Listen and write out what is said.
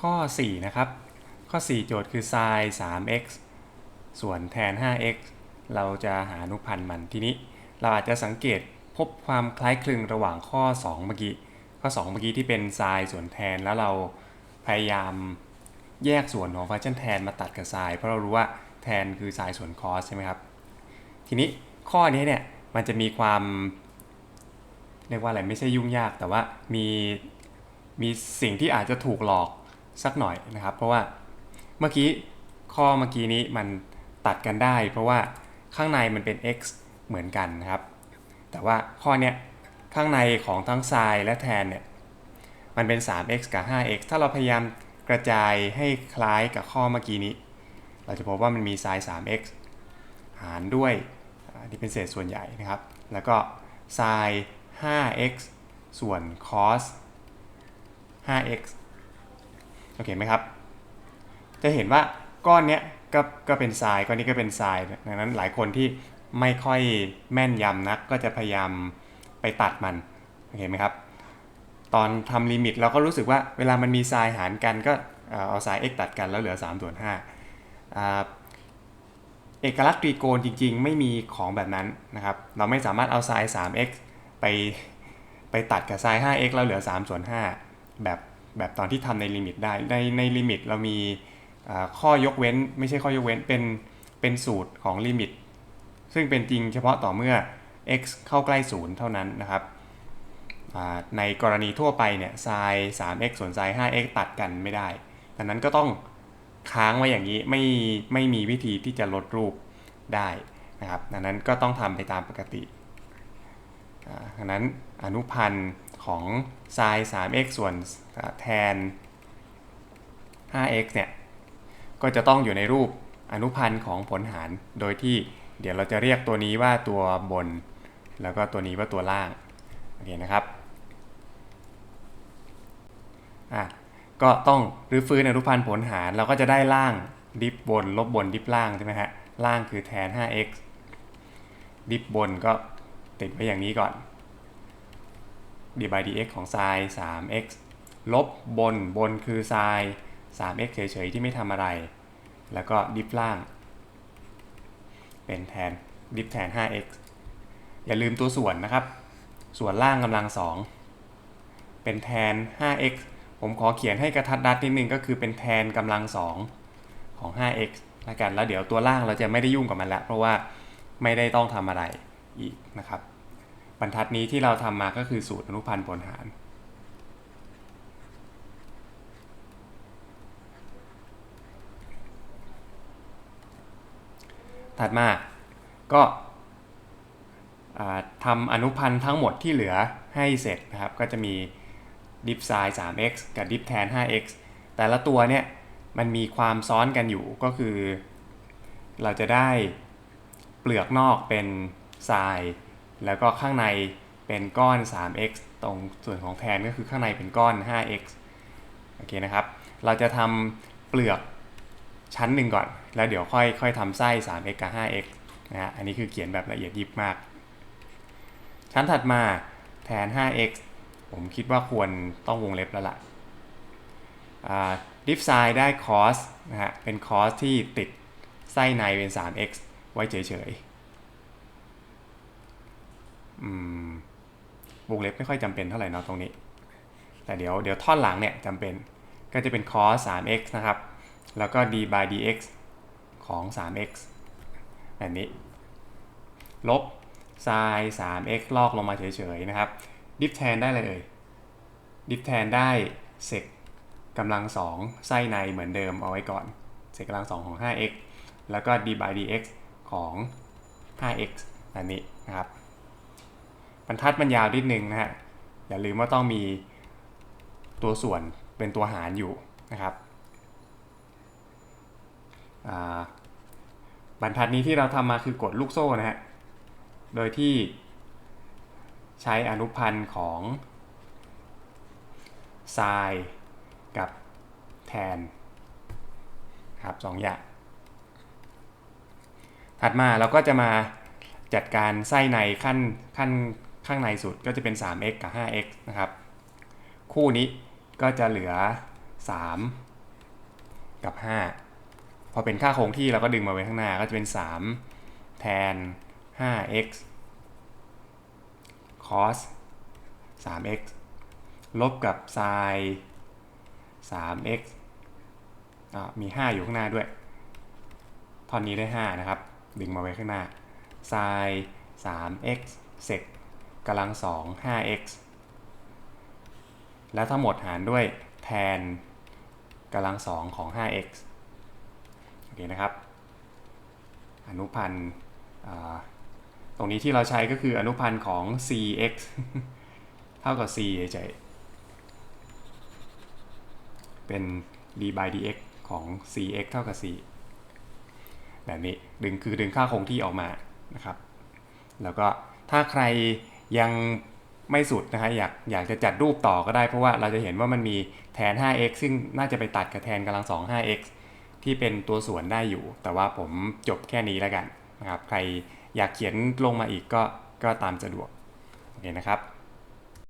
ข้อ 4 นะครับ ข้อ 4 โจทย์คือ sin 3x ส่วนแทน 5x เราจะหาอนุพันธ์มันทีนี้ เราอาจจะสังเกตพบความคล้ายคลึงระหว่างข้อ 2 เมื่อกี้ ข้อ 2 เมื่อกี้ที่เป็น sin ส่วนแทนแล้วเราพยายามแยกส่วนของฟังก์ชันแทนมาตัดกับ sin เพราะเรารู้ว่าแทนคือ sin ส่วน cos ใช่ไหมครับ ทีนี้ข้อนี้เนี่ยมันจะมีความเรียกว่าอะไรไม่ใช่ยุ่งยากแต่ว่ามีมีสิ่งที่อาจจะถูกหลอก สักหน่อยนะครับ เพราะว่าเมื่อกี้ข้อเมื่อกี้นี้มันตัดกันได้ เพราะว่าข้างในมันเป็น x เหมือนกันนะครับ แต่ว่าข้อเนี้ยข้างในของทั้ง sin และแทนเนี่ยมันเป็น 3x กับ 5x ถ้าเราพยายามกระจายให้คล้ายกับข้อเมื่อกี้นี้ เราจะพบว่ามันมี sin 3x หารด้วยที่เป็นเศษส่วนใหญ่นะครับ แล้วก็ sin 5x ส่วน cos 5x โอเคไหมครับ จะเห็นว่าก้อนเนี้ยก็ก็เป็นทรายก้อนนี้ก็เป็นทรายดังนั้นหลายคนที่ไม่ค่อยแม่นยำนักก็จะพยายามไปตัดมันโอเคไหมครับ ตอนทำลิมิตเราก็รู้สึกว่าเวลามันมีทรายหารกันก็เอาทราย x ตัดกันแล้วเหลือ3ส่วน5เอกลักษณ์ตรีโกณจริง ๆ ไม่มีของแบบนั้นนะครับ เราไม่สามารถเอาทราย 3x ไปไปตัดกับทราย 5x แล้วเหลือ3ส่วน5แบบ แบบตอนที่ทำในลิมิตได้ ในในลิมิตเรามีข้อยกเว้นไม่ใช่ข้อยกเว้นเป็นเป็นสูตรของลิมิต ซึ่งเป็นจริงเฉพาะต่อเมื่อ x เข้าใกล้ศูนย์เท่านั้นนะครับในกรณีทั่วไปเนี่ย sin 3x ส่วน sin 5x ตัดกันไม่ได้ดังนั้นก็ต้องค้างไว้อย่างนี้ไม่ไม่มีวิธีที่จะลดรูปได้นะครับดังนั้นก็ต้องทำไปตามปกติดังนั้นอนุพันธ์ ของ sin 3x ส่วนอ่าแทน 5x เนี่ย ก็จะต้องอยู่ในรูปอนุพันธ์ของผลหาร โดยที่เดี๋ยวเราจะเรียกตัวนี้ว่าตัวบน แล้วก็ตัวนี้ว่าตัวล่าง โอเคนะครับ อะ ก็ต้องรื้อฟื้นอนุพันธ์ผลหาร เราก็จะได้ล่างดิฟบน ลบบนดิฟล่างใช่ไหมฮะ ล่างคือแทน 5x ดิฟบนก็ติดไว้อย่างนี้ก่อน d by dx ของ sin 3x ลบบนบนคือ sin 3x เฉยๆ ที่ไม่ทำอะไร แล้วก็ดิฟล่าง เป็นแทนดิฟแทน 5x อย่าลืมตัวส่วนนะครับ ส่วนล่างกำลัง 2 เป็นแทน 5x ผมขอเขียนให้กระทัดรัดนิดนึงก็คือเป็นแทนกำลัง 2 ของ 5x แล้วกันแล้วเดี๋ยวตัวล่างเราจะไม่ได้ยุ่งกับมันแล้วเพราะว่าไม่ได้ต้องทำอะไรอีกนะครับ บรรทัดนี้ที่เราทำมาก็คือสูตรอนุพันธ์ผลหาร ถัดมาก็ทำอนุพันธ์ทั้งหมดที่เหลือให้เสร็จนะครับ ก็จะมีดิฟไซน์ 3x กับดิฟแทน 5x แต่ละตัวเนี่ยมันมีความซ้อนกันอยู่ก็คือ เราจะได้เปลือกนอกเป็นทราย แล้วก็ข้างในเป็นก้อน 3x ตรงส่วนของแทนก็คือข้างในเป็นก้อน 5x โอเคนะครับ เราจะทำเปลือกชั้นหนึ่งก่อน แล้วเดี๋ยวค่อยค่อยทำไส้ 3x กับ 5x นะฮะ อันนี้คือเขียนแบบละเอียดยิบมาก ชั้นถัดมาแทน 5x ผมคิดว่าควรต้องวงเล็บแล้วล่ะดิฟไซน์ได้ cos นะฮะ เป็น cos ที่ติดไส้ในเป็น 3x ไว้เฉยๆ วงเล็บไม่ค่อยจำเป็นเท่าไหร่เนาะตรงนี้ แต่เดี๋ยวเดี๋ยวท่อนหลังเนี่ยจำเป็นก็จะเป็น cos 3x นะครับ แล้วก็ d by dx ของ 3x แบบนี้ ลบ sin 3x ลอกลงมาเฉยๆนะครับ ดิฟแทนได้เลยเอ่ย ดิฟแทนได้เซกกำลัง2ไส้ในเหมือนเดิมเอาไว้ก่อน เซกกำลัง2ของ 5x แล้วก็ d by dx ของ 5x อันนี้นะครับ บรรทัดมันยาวนิดนึงนะฮะอย่าลืมว่าต้องมีตัวส่วนเป็นตัวหารอยู่นะครับบรรทัดนี้ที่เราทำมาคือกดลูกโซ่นะฮะโดยที่ใช้อนุพันธ์ของ sin กับแทนครับสองอย่างถัดมาเราก็จะมาจัดการไส้ในขั้นขั้น ข้างในสุดก็จะเป็น 3x กับ 5x นะครับ คู่นี้ก็จะเหลือ 3 กับ 5 พอเป็นค่าคงที่เราก็ดึงมาไว้ข้างหน้าก็จะเป็น 3 แทน 5x cos 3x ลบกับ sin 3x มี 5 อยู่ข้างหน้าด้วยท่อนนี้ได้ 5 นะครับ ดึงมาไว้ข้างหน้า sin 3x sec กำลัง2 5x แล้วทั้งหมดหารด้วยแทนกำลัง2ของ 5x โอเคนะครับ อนุพันธ์ตรงนี้ที่เราใช้ก็คืออนุพันธ์ของ cx เท่ากับ c เฉยเป็น d by dx ของ cx เท่ากับ c แบบนี้ดึงคือดึงค่าคงที่ออกมานะครับ แล้วก็ถ้าใคร ยังไม่สุดนะฮะอยากอยากจะจัดรูปต่อก็ได้ เพราะว่าเราจะเห็นว่ามันมีแทน 5x ซึ่งน่าจะไปตัดกับแทนกำลัง2 5x ที่เป็นตัวส่วนได้อยู่ แต่ว่าผมจบแค่นี้แล้วกันนะครับ ใครอยากเขียนลงมาอีกก็ก็ตามสะดวกโอเคนะครับ